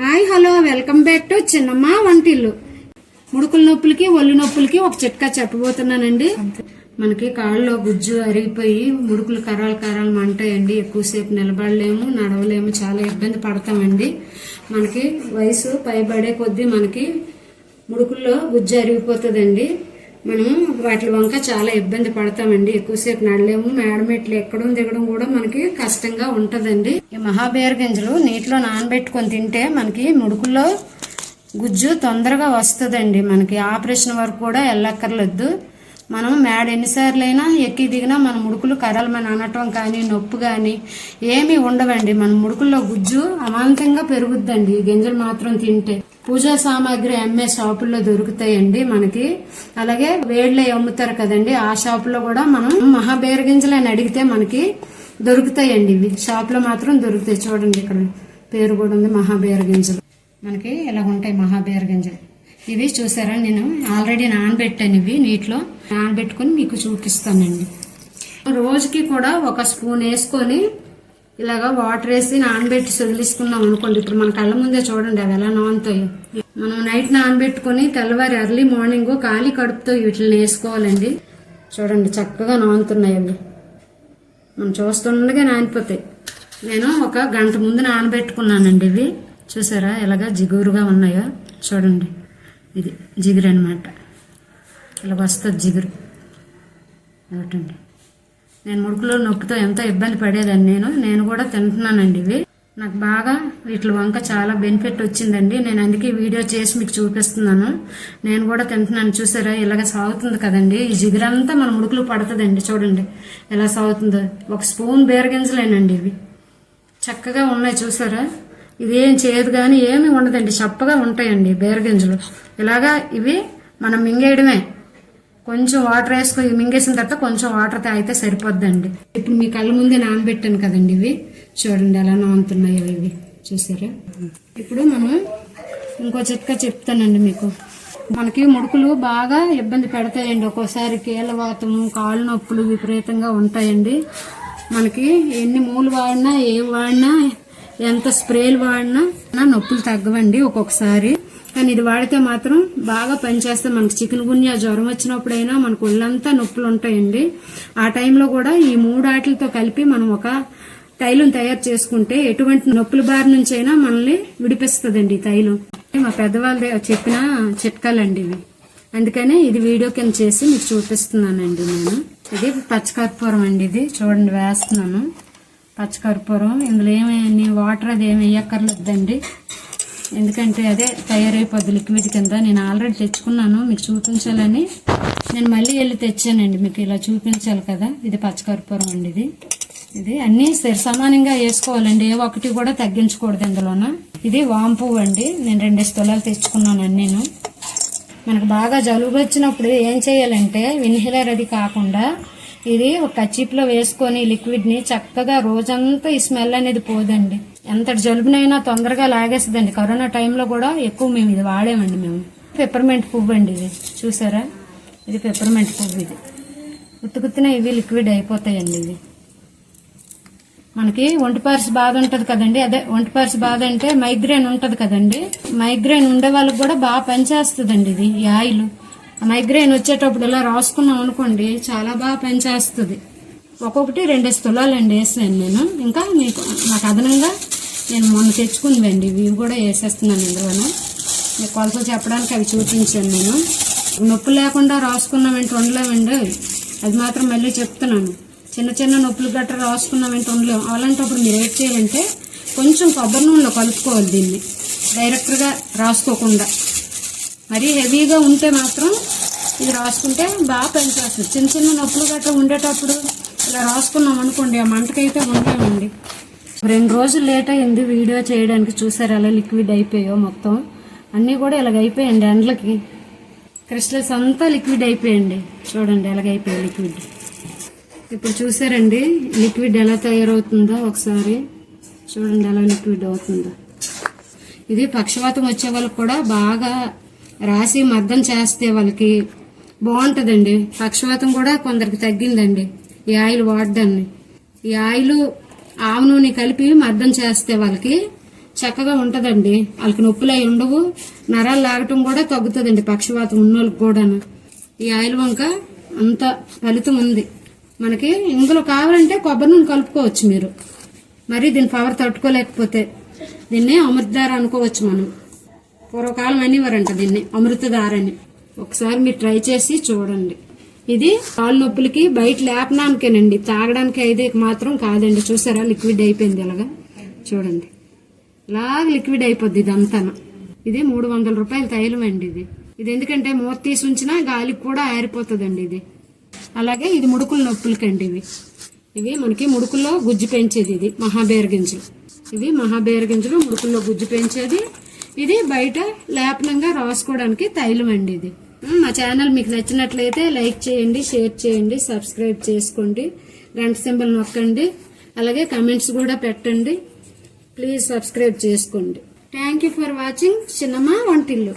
Hi hello welcome back to Chinnamma Vantillu. ముడుకుల నొప్పులకి ఒళ్ళు నొప్పులకి ఒక చిట్కా చెప్పబోతున్నానండి. మనకి కాళ్ళలో గుజ్జు అరిగిపోయి ముడుకులు కరాలు కరాలు మంటాయండి. ఎక్కువసేపు నిలబడలేము నడవలేము చాలా ఇబ్బంది పడతామండి. మనకి వయసు పైబడే కొద్దీ మనకి ముడుకుల్లో గుజ్జు అరిగిపోతుందండి. మనం వాటి వంక చాలా ఇబ్బంది పడతామండి. ఎక్కువసేపు నడలేము. మేడమెట్లు ఎక్కడం దిగడం కూడా మనకి కష్టంగా ఉంటదండి. ఈ మహాబేర గింజలు నీటిలో నానబెట్టుకొని తింటే మనకి ముడుకుల్లో గుజ్జు తొందరగా వస్తుందండి. మనకి ఆపరేషన్ వరకు కూడా వెళ్ళక్కర్లేదు. మనం మేడ ఎన్నిసార్లైనా ఎక్కి దిగినా మన ముడుకులు కర్రలు అనటం కానీ నొప్పి కానీ ఏమీ ఉండవండి. మన ముడుకుల్లో గుజ్జు అమాంతంగా పెరుగుద్దండి. గింజలు మాత్రం తింటే పూజా సామాగ్రి అమ్మే షాపుల్లో దొరుకుతాయండి మనకి. అలాగే వేళ్ళే అమ్ముతారు కదండి. ఆ షాపులో కూడా మనం మహాబేర గింజలు అని అడిగితే మనకి దొరుకుతాయండి. ఇవి షాపులో మాత్రం దొరుకుతాయి. చూడండి ఇక్కడ పేరు కూడా ఉంది మహాబేర గింజలు. మనకి ఇలా ఉంటాయి మహాబేర గింజలు? ఇవి చూసారా? నేను ఆల్రెడీ నానబెట్టాను ఇవి నీటిలో. నానబెట్టుకుని మీకు చూపిస్తానండి. రోజుకి కూడా ఒక స్పూన్ వేసుకొని ఇలాగా వాటర్ వేసి నానబెట్టి చదిలిసుకుందాం అనుకోండి. ఇప్పుడు మన కళ్ళ ముందే చూడండి అవి ఎలా నానుతాయో. మనం నైట్ నానబెట్టుకుని తెల్లవారి ఎర్లీ మార్నింగ్ ఖాళీ కడుపుతో వీటిని వేసుకోవాలండి. చూడండి చక్కగా నానుతున్నాయి అవి. మనం చూస్తుండగా నానిపోతాయి. నేను ఒక గంట ముందు నానబెట్టుకున్నానండి ఇవి. చూసారా? ఎలాగా జిగురుగా ఉన్నాయో చూడండి. ఇది జిగురు అనమాట ఇలా వస్తుంది జిగురు. ఒకటండి నేను ముడుకులో నొప్పితో ఎంతో ఇబ్బంది పడేదాన్ని నేను. నేను కూడా తింటున్నానండి ఇవి. నాకు బాగా వీటి వంక చాలా బెనిఫిట్ వచ్చిందండి. నేను అందుకే వీడియో చేసి మీకు చూపిస్తున్నాను. నేను కూడా తింటున్నాను. చూసారా? ఇలాగ సాగుతుంది కదండి. ఈ జిగురంతా మన ముడుకులు పడుతుందండి చూడండి. ఎలా సాగుతుందో. ఒక స్పూన్ బీరగింజలేనండి ఇవి. చక్కగా ఉన్నాయి చూసారా? ఇదేం చేయదు కానీ ఏమి ఉండదండి. చప్పగా ఉంటాయండి బీరగింజలు. ఇలాగా ఇవి మనం మింగేయడమే. కొంచెం వాటర్ వేసుకొని మింగేసిన తర్వాత కొంచెం వాటర్ తాగితే సరిపోద్దండి. ఇప్పుడు మీ కళ్ళ ముందే నానబెట్టాను కదండి ఇవి. చూడండి ఎలా నానుతున్నాయో ఇవి. చూసారా? ఇప్పుడు మనం ఇంకో చిట్కా చెప్తానండి మీకు. మనకి ముడుకులు బాగా ఇబ్బంది పెడతాయండి. ఒక్కోసారి కీళ్ళవాతము కాళ్ళు నొప్పులు విపరీతంగా ఉంటాయండి. మనకి ఎన్ని మూలు వాడినా ఏ వాడినా ఎంత స్ప్రేలు వాడినా నా నొప్పులు తగ్గవండి ఒక్కొక్కసారి. కానీ ఇది వాడితే మాత్రం బాగా పనిచేస్తే మనకి చికెన్ గున్యా జ్వరం వచ్చినప్పుడైనా మనకు ఒళ్ళంతా నొప్పులు ఉంటాయండి. ఆ టైంలో కూడా ఈ మూడు ఆటలతో కలిపి మనం ఒక తైలం తయారు చేసుకుంటే ఎటువంటి నొప్పుల బారి నుంచి అయినా మనల్ని విడిపిస్తుందండి ఈ తైలం. మా పెద్దవాళ్ళ చెప్పిన చిట్కాలండి ఇవి. అందుకనే ఇది వీడియో కింద చేసి మీకు చూపిస్తున్నానండి నేను. ఇది పచ్చకర్పూరం అండి ఇది. చూడండి వేస్తున్నాను. పచ్చకర్పూరం. ఇందులో ఏమి వాటర్ అది ఏమి వేయక్కర్లేదండి. ఎందుకంటే అదే తయారైపోద్ది లిక్విడ్ కింద. నేను ఆల్రెడీ తెచ్చుకున్నాను మీకు చూపించాలని. నేను మళ్ళీ వెళ్ళి తెచ్చానండి మీకు ఇలా చూపించాలి కదా. ఇది పచ్చకర్పూరం అండి ఇది. ఇది అన్నీ సరిసమానంగా వేసుకోవాలండి. ఏ ఒక్కటి కూడా తగ్గించకూడదు ఇందులోన. ఇది వాంపు అండి. నేను రెండు స్థలాలు తెచ్చుకున్నాను అన్నీను. మనకు బాగా జలుబు వచ్చినప్పుడు ఏం చేయాలంటే విన్హిలర్ అది కాకుండా ఇది ఒక కచ్చిప్లో వేసుకొని లిక్విడ్ని చక్కగా రోజంతా ఈ స్మెల్ అనేది పోదండి. ఎంత జలుబునైనా తొందరగా లాగేస్తుందండి. కరోనా టైంలో కూడా ఎక్కువ మేము ఇది వాడామండి మేము. పెప్పర్మెంట్ పువ్వు అండి ఇది. చూసారా? ఇది పెప్పర్మెంట్ పువ్వు ఇది. ఉత్తుకుత్తిన ఇవి లిక్విడ్ అయిపోతాయండి ఇవి. మనకి ఒంటిపారిసి బాధ ఉంటుంది కదండి. అదే ఒంటిపారిసి బాధ అంటే మైగ్రేన్ ఉంటుంది కదండి. మైగ్రేన్ ఉండే వాళ్ళకి కూడా బాగా పనిచేస్తుందండి ఇది. ఈ ఆయిల్. మైగ్రేన్ వచ్చేటప్పుడు ఇలా రాసుకున్నాం అనుకోండి చాలా బాగా పనిచేస్తుంది. ఒక్కొక్కటి రెండు స్థలాలండి వేసాను నేను. ఇంకా మీకు నాకు అదనంగా నేను మొన్న తెచ్చుకుందండి ఇవి కూడా వేసేస్తున్నాను ఇందులోనే. మీకు కొలతలు చెప్పడానికి అవి చూపించాను నేను. నొప్పి లేకుండా రాసుకున్నామంటే ఉండలేమండి. అది మాత్రం మళ్ళీ చెప్తున్నాను. చిన్న చిన్న నొప్పులు గట్రా రాసుకున్నామంటే ఉండలేము అలాంటప్పుడు మీరు ఏం చేయాలంటే కొంచెం కొబ్బరి నూనెలో కలుపుకోవాలి దీన్ని. డైరెక్ట్గా రాసుకోకుండా. మరీ హెవీగా ఉంటే మాత్రం ఇది రాసుకుంటే బాగా పనిచేస్తుంది. చిన్న చిన్న నొప్పులు గట్రా ఉండేటప్పుడు ఇలా రాసుకున్నాం అనుకోండి ఆ మంటకైతే ఉండేమండి రెండు రోజులు లేట్ అయింది వీడియో చేయడానికి. చూసారు అలా లిక్విడ్ అయిపోయాయో మొత్తం? అన్నీ కూడా ఇలాగ అయిపోయాయండి ఎండలకి. క్రిస్టల్స్ అంతా లిక్విడ్ అయిపోయండి చూడండి ఎలాగైపోయాయి లిక్విడ్ ఇప్పుడు చూసారండి లిక్విడ్ ఎలా తయారవుతుందో ఒకసారి. చూడండి ఎలా లిక్విడ్ అవుతుందో. ఇది పక్షవాతం వచ్చే వాళ్ళకి కూడా బాగా రాసి మద్దం చేస్తే వాళ్ళకి బాగుంటుందండి. పక్షవాతం కూడా కొందరికి తగ్గిందండి. ఈ ఆయిల్ వాడడాన్ని. ఈ ఆయిల్ ఆవు నూనె కలిపి మద్దం చేస్తే వాళ్ళకి చక్కగా ఉంటుందండి. వాళ్ళకి నొప్పులు అయి ఉండవు. నరాలు లాగటం కూడా తగ్గుతుందండి పక్షవాతం ఉన్నోళ్ళకి కూడాను. ఈ ఆయిల్ వంక అంత ఫలితం ఉంది. మనకి ఇందులో కావాలంటే కొబ్బరి నూనె కలుపుకోవచ్చు మీరు. మరి దీని పవర్ తట్టుకోలేకపోతే దీన్ని అమృతధార అనుకోవచ్చు మనం. పూర్వకాలం అనేవారంట దీన్ని అమృతధారని. ఒకసారి మీరు ట్రై చేసి చూడండి. ఇది కాళ్ళ నొప్పులకి బయట లేపడానికేనండి తాగడానికి అయితే మాత్రం కాదండి. చూసారా లిక్విడ్ అయిపోయింది ఇలాగా. చూడండి. ఇలాగ లిక్విడ్ అయిపోద్ది ఇదంతా ఇది మూడు వందల రూపాయల తైలం అండి ఇది. ఇది ఎందుకంటే మూత తీసి ఉంచినా గాలికి కూడా ఆరిపోతుందండి ఇది. అలాగే ఇది ముడుకుల నొప్పులకండి ఇవి. ఇవి మనకి ముడుకుల్లో గుజ్జు పెంచేది ఇది మహాబేర గింజలు. ఇవి మహాబేర గింజలు ముడుకుల్లో గుజ్జు పెంచేది ఇది బయట లేపనంగా రాసుకోవడానికి తైలం అండి ఇది. మా ఛానల్ మీకు నచ్చినట్లయితే లైక్ చేయండి షేర్ చేయండి సబ్స్క్రైబ్ చేసుకోండి. గంట సింబల్ నొక్కండి. అలాగే కమెంట్స్ కూడా పెట్టండి. ప్లీజ్ సబ్స్క్రైబ్ చేసుకోండి. Thank you for watching Chinnamma Vantillu.